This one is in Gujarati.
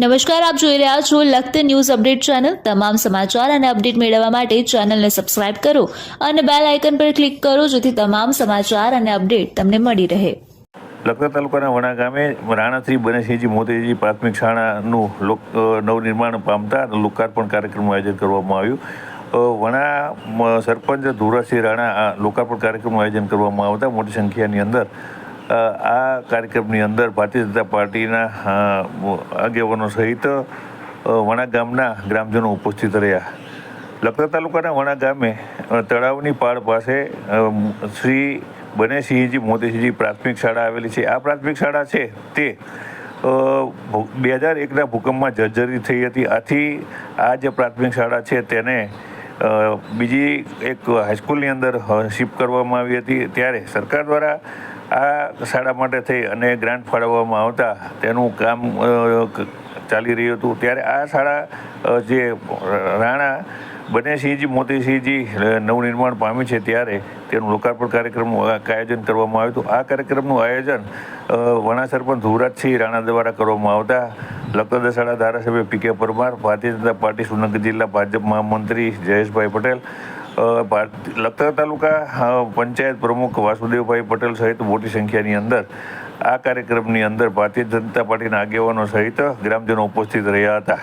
નમસ્કાર, આપ જોઈ રહ્યા છો લખત ન્યૂઝ અપડેટ ચેનલ. તમામ સમાચાર અને અપડેટ મેળવવા માટે ચેનલને સબસ્ક્રાઇબ કરો અને બેલ આઇકન પર ક્લિક કરો જેથી તમામ સમાચાર અને અપડેટ તમને મળી રહે. લખતર તાલુકાના વણા ગામે રાણાશ્રી બનેશજી મોતીજી પ્રાથમિક શાળાનું લોક નવનિર્માણ પામતા લોકાર્પણ કાર્યક્રમનું આયોજન કરવામાં આવ્યું. વણા સરપંચ ધુરાસિંહ રાણા, આ લોકાર્પણ કાર્યક્રમનું આયોજન કરવામાં આવતા મોટી સંખ્યાની અંદર આ કાર્યક્રમની અંદર ભારતીય જનતા પાર્ટીના આગેવાનો સહિત વણા ગામના ગ્રામજનો ઉપસ્થિત રહ્યા. લખતર તાલુકાના વણા ગામે તળાવની પાળ પાસે શ્રી બનેસિંહજી મોતીસિંહજી પ્રાથમિક શાળા આવેલી છે. આ પ્રાથમિક શાળા છે તે બે હજાર એકના ભૂકંપમાં જર્જરી થઈ હતી. આથી આ જે પ્રાથમિક શાળા છે તેને બીજી એક હાઈસ્કૂલની અંદર શિફ્ટ કરવામાં આવી હતી. ત્યારે સરકાર દ્વારા આ શાળા માટે થઈ અને ગ્રાન્ટ ફાળવવામાં આવતા તેનું કામ ચાલી રહ્યું હતું. ત્યારે આ શાળા જે રાણા બનેસિંહજી, મોતીસિંહજી નવનિર્માણ પામી છે ત્યારે તેનું લોકાર્પણ કાર્યક્રમનું આયોજન કરવામાં આવ્યું હતું. આ કાર્યક્રમનું આયોજન વણા સરપંચ ધુવરાજસિંહ રાણા દ્વારા કરવામાં આવતા લખતર ધારાસભ્ય પી કે પરમાર, ભારતીય જનતા પાર્ટી સુરનગર જિલ્લા ભાજપ મહામંત્રી જયેશભાઈ પટેલ ભારત- લખતર તાલુકા પંચાયત પ્રમુખ વાસુદેવભાઈ પટેલ સહિત મોટી સંખ્યાની અંદર આ કાર્યક્રમની અંદર ભારતીય જનતા પાર્ટીના આગેવાનો સહિત ગ્રામજનો ઉપસ્થિત રહ્યા હતા.